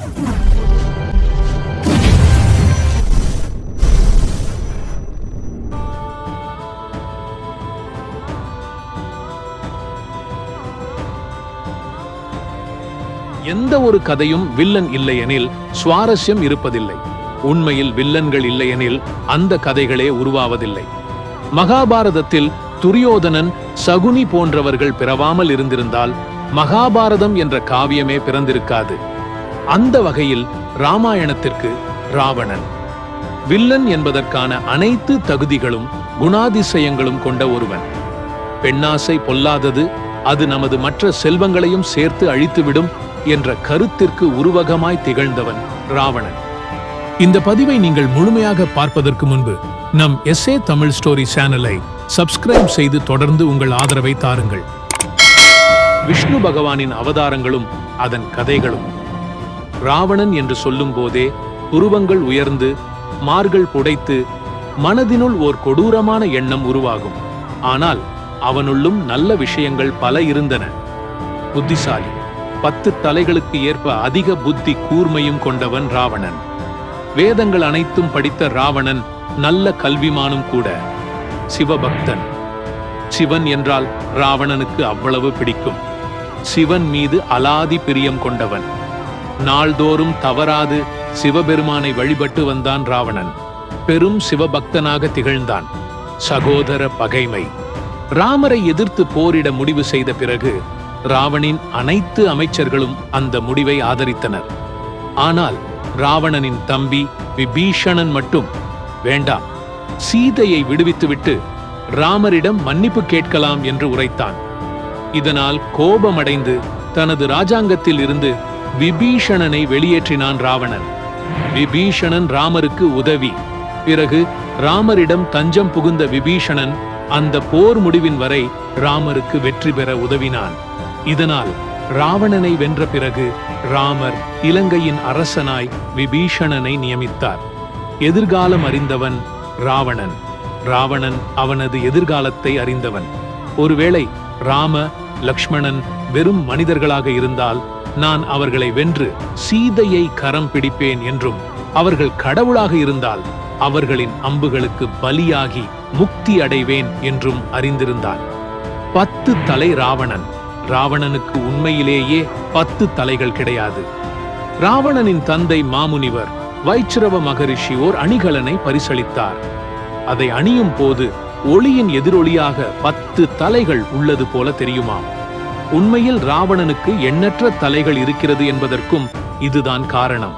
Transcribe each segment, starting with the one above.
எந்த ஒரு கதையும் வில்லன் இல்லையெனில் சுவாரஸ்யம் இருப்பதில்லை. உண்மையில் வில்லன்கள் இல்லையெனில் அந்த கதைகளே உருவாவதில்லை. மகாபாரதத்தில் துரியோதனன் சகுனி போன்றவர்கள் பிறவாமல் இருந்திருந்தால் மகாபாரதம் என்ற காவியமே பிறந்திருக்காது. அந்த வகையில் ராமாயணத்திற்கு ராவணன். வில்லன் என்பதற்கான அனைத்து தகுதிகளும் குணாதிசயங்களும் கொண்ட ஒருவன். பெண்ணாசை பொல்லாதது அது நமது மற்ற செல்வங்களையும் சேர்த்து அழித்துவிடும் என்ற கருத்திற்கு உருவகமாய் திகழ்ந்தவன் ராவணன். இந்த பதிவை நீங்கள் முழுமையாக பார்ப்பதற்கு முன்பு நம் எஸ்ஏ தமிழ் ஸ்டோரி சேனலை சப்ஸ்கிரைப் செய்து தொடர்ந்து உங்கள் ஆதரவை தாருங்கள். விஷ்ணு பகவானின் அவதாரங்களும் அதன் கதைகளும். ராவணன் என்று சொல்லும் போதே உருவங்கள் உயர்ந்து மார்கள் புடைத்து மனதினுள் ஓர் கொடூரமான எண்ணம் உருவாகும். ஆனால் அவனுள்ளும் நல்ல விஷயங்கள் பல இருந்தன. புத்திசாலி பத்து தலைகளுக்கு ஏற்ப அதிக புத்தி கூர்மையும் கொண்டவன் ராவணன். வேதங்கள் அனைத்தும் படித்த ராவணன் நல்ல கல்விமானும் கூட. சிவபக்தன் சிவன் என்றால் ராவணனுக்கு அவ்வளவு பிடிக்கும். சிவன் மீது அலாதி பிரியம் கொண்டவன். நாள்தோறும் தவறாது சிவபெருமானை வழிபட்டு வந்தான் ராவணன். பெரும் சிவபக்தனாக திகழ்ந்தான். சகோதர பகைமை. ராமரை எதிர்த்து போரிட முடிவு செய்த பிறகு ராவணின் அனைத்து அமைச்சர்களும் அந்த முடிவை ஆதரித்தனர். ஆனால் ராவணனின் தம்பி விபீஷணன் மட்டும் வேண்டாம் சீதையை விடுவித்துவிட்டு ராமரிடம் மன்னிப்பு கேட்கலாம் என்று உரைத்தான். இதனால் கோபமடைந்து தனது ராஜாங்கத்தில் இருந்து விபீஷணனை வெளியேற்றினான் ராவணன். விபீஷணன் ராமருக்கு உதவி. பிறகு ராமரிடம் தஞ்சம் புகுந்த விபீஷணன் அந்த போர் முடிவின் வரை ராமருக்கு வெற்றி பெற உதவினான். இதனால் ராவணனை வென்ற பிறகு ராமர் இலங்கையின் அரசனாய் விபீஷணனை நியமித்தார். எதிர்காலம் அறிந்தவன் ராவணன். ராவணன் அவனது எதிர்காலத்தை அறிந்தவன். ஒருவேளை ராம லக்ஷ்மணன் வெறும் மனிதர்களாக இருந்தால் நான் அவர்களை வென்று சீதையை கரம் பிடிப்பேன் என்றும் அவர்கள் கடவுளாக இருந்தால் அவர்களின் அம்புகளுக்கு பலியாகி முக்தி அடைவேன் என்றும் அறிந்திருந்தான். பத்து தலை ராவணன். ராவணனுக்கு உண்மையிலேயே பத்து தலைகள் கிடையாது. ராவணனின் தந்தை மாமுனிவர் வைச்சிரவ மகரிஷி ஓர் அணிகலனை பரிசளித்தார். அதை அணியும் போது ஒளியின் எதிரொலியாக பத்து தலைகள் உள்ளது போல தெரியுமாம். உண்மையில் ராவணனுக்கு எண்ணற்ற தலைகள் இருக்கிறது என்பதற்கும் இதுதான் காரணம்.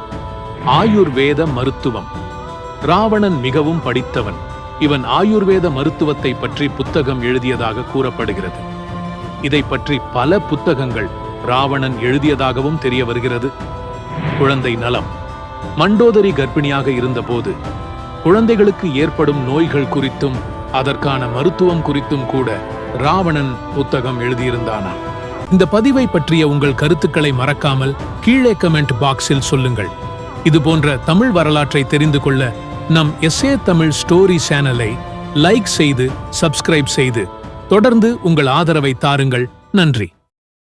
ஆயுர்வேத மருத்துவம். ராவணன் மிகவும் படித்தவன். இவன் ஆயுர்வேத மருத்துவத்தை பற்றி புத்தகம் எழுதியதாக கூறப்படுகிறது. இதை பற்றி பல புத்தகங்கள் ராவணன் எழுதியதாகவும் தெரிய வருகிறது. குழந்தை நலம். மண்டோதரி கர்ப்பிணியாக இருந்தபோது குழந்தைகளுக்கு ஏற்படும் நோய்கள் குறித்தும் அதற்கான மருத்துவம் குறித்தும் கூட ராவணன் புத்தகம் எழுதியிருந்தானா இந்த பதிவை பற்றிய உங்கள் கருத்துக்களை மறக்காமல் கீழே கமெண்ட் பாக்ஸில் சொல்லுங்கள். இது போன்ற தமிழ் வரலாற்றை தெரிந்து கொள்ள நம் எஸ்ஏ தமிழ் ஸ்டோரி சேனலை லைக் செய்து சப்ஸ்கிரைப் செய்து தொடர்ந்து உங்கள் ஆதரவை தாருங்கள். நன்றி.